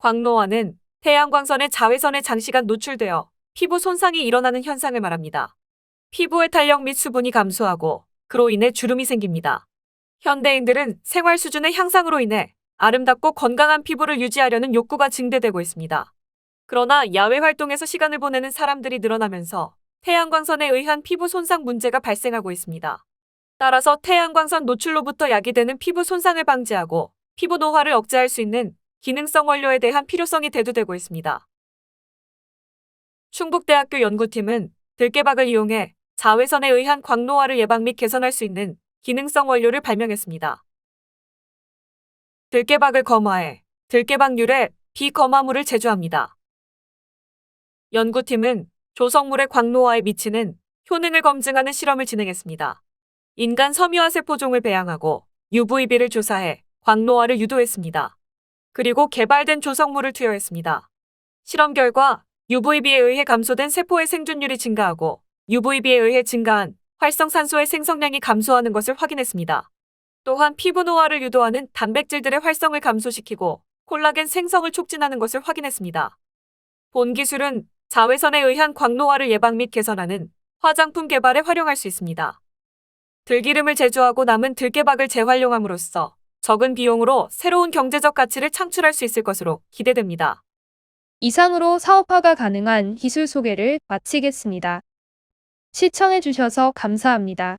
광노화는 태양광선의 자외선에 장시간 노출되어 피부 손상이 일어나는 현상을 말합니다. 피부의 탄력 및 수분이 감소하고 그로 인해 주름이 생깁니다. 현대인들은 생활 수준의 향상으로 인해 아름답고 건강한 피부를 유지하려는 욕구가 증대되고 있습니다. 그러나 야외 활동에서 시간을 보내는 사람들이 늘어나면서 태양광선에 의한 피부 손상 문제가 발생하고 있습니다. 따라서 태양광선 노출로부터 야기되는 피부 손상을 방지하고 피부 노화를 억제할 수 있는 기능성 원료에 대한 필요성이 대두되고 있습니다. 충북대학교 연구팀은 들깨박을 이용해 자외선에 의한 광노화를 예방 및 개선할 수 있는 기능성 원료를 발명했습니다. 들깨박을 검화해 들깨박률의 비검화물을 제조합니다. 연구팀은 조성물의 광노화에 미치는 효능을 검증하는 실험을 진행했습니다. 인간 섬유화 세포종을 배양하고 UVB를 조사해 광노화를 유도했습니다. 그리고 개발된 조성물을 투여했습니다. 실험 결과 UVB에 의해 감소된 세포의 생존율이 증가하고 UVB에 의해 증가한 활성산소의 생성량이 감소하는 것을 확인했습니다. 또한 피부 노화를 유도하는 단백질들의 활성을 감소시키고 콜라겐 생성을 촉진하는 것을 확인했습니다. 본 기술은 자외선에 의한 광노화를 예방 및 개선하는 화장품 개발에 활용할 수 있습니다. 들기름을 제조하고 남은 들깨박을 재활용함으로써 적은 비용으로 새로운 경제적 가치를 창출할 수 있을 것으로 기대됩니다. 이상으로 사업화가 가능한 기술 소개를 마치겠습니다. 시청해주셔서 감사합니다.